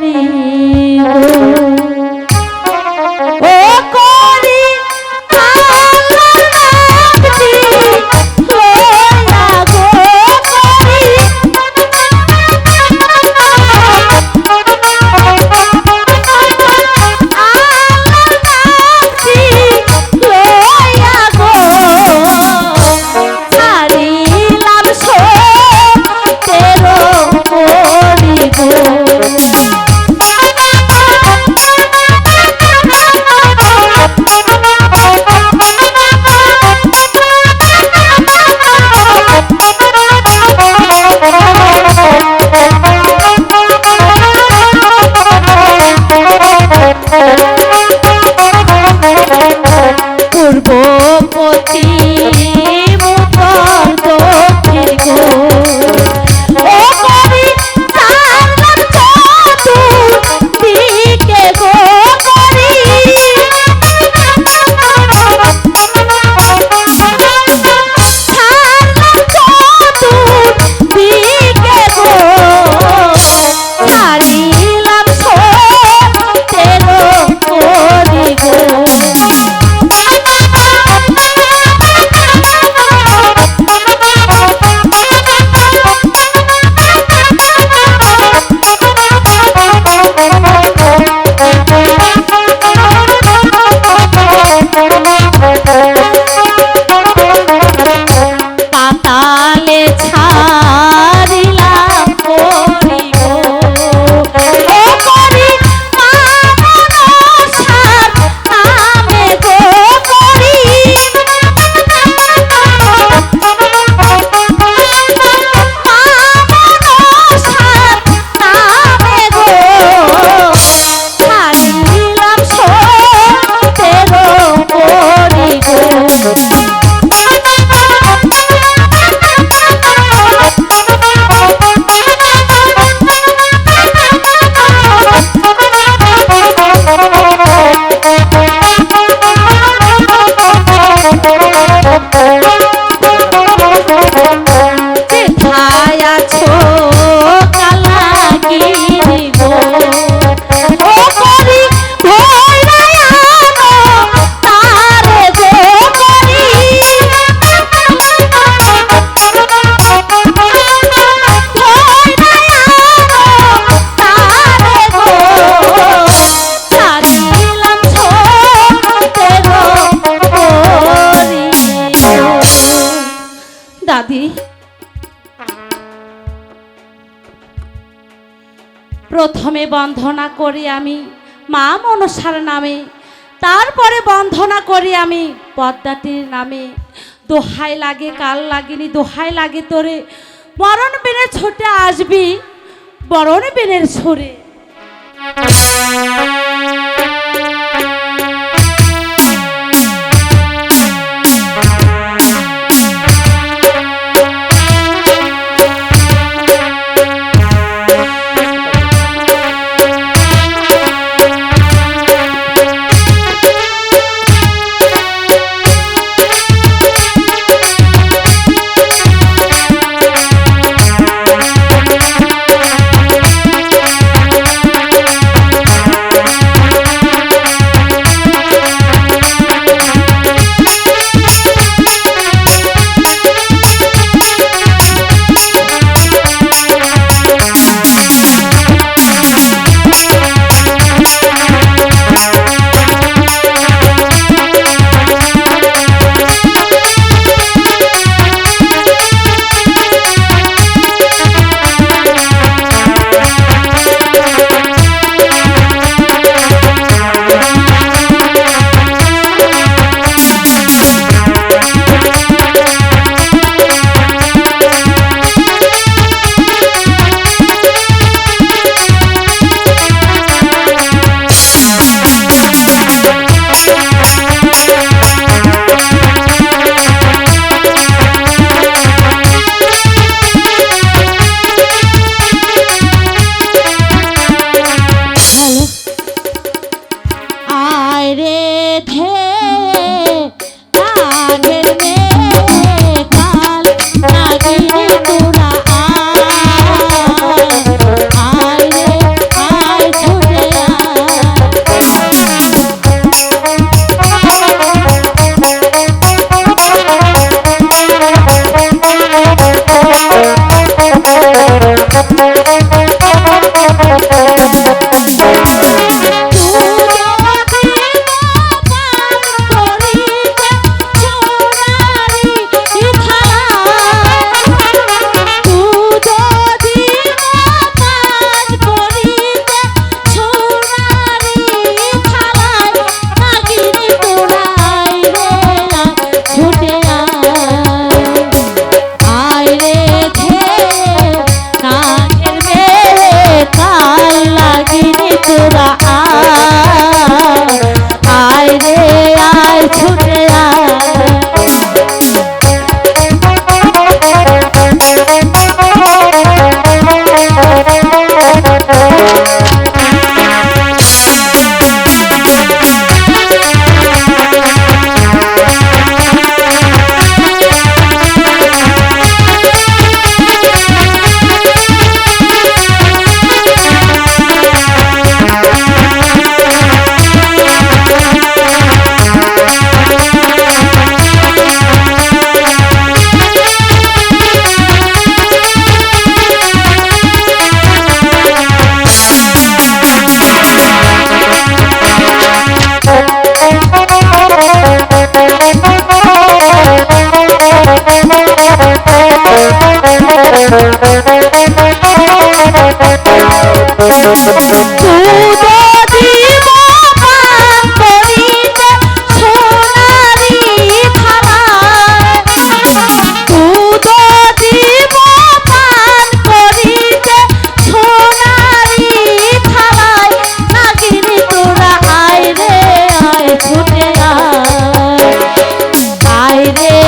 ও প্রথমে বন্ধনা করি আমি মা মনসার নামে, তারপরে বন্ধনা করি আমি পদ্মাটির নামে। দোহাই লাগে, কাল লাগেনি, দোহাই লাগে তোরে। মরণ বেনের ছোটে আসবি, বরণ বেনের সরে রে